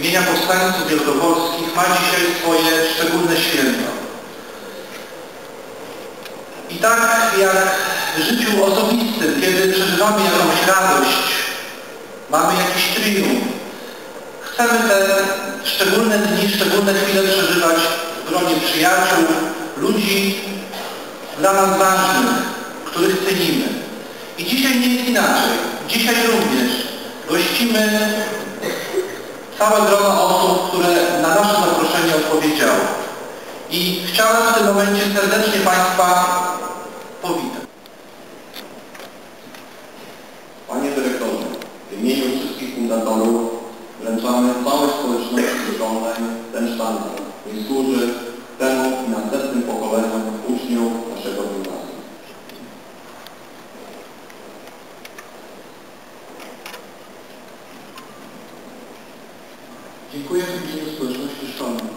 imienia powstańców wielkopolskich ma dzisiaj swoje szczególne święto. I tak jak w życiu osobistym, kiedy przeżywamy jakąś radość, mamy jakiś triumf, chcemy te szczególne dni, szczególne chwile przeżywać w gronie przyjaciół, ludzi dla nas ważnych, których cenimy. I dzisiaj nie jest inaczej. Dzisiaj również gościmy całe grono osób, które na nasze zaproszenie odpowiedziały. I chciałem w tym momencie serdecznie Państwa powitać. Panie dyrektorze, w imieniu wszystkich fundatorów Dziękuję w.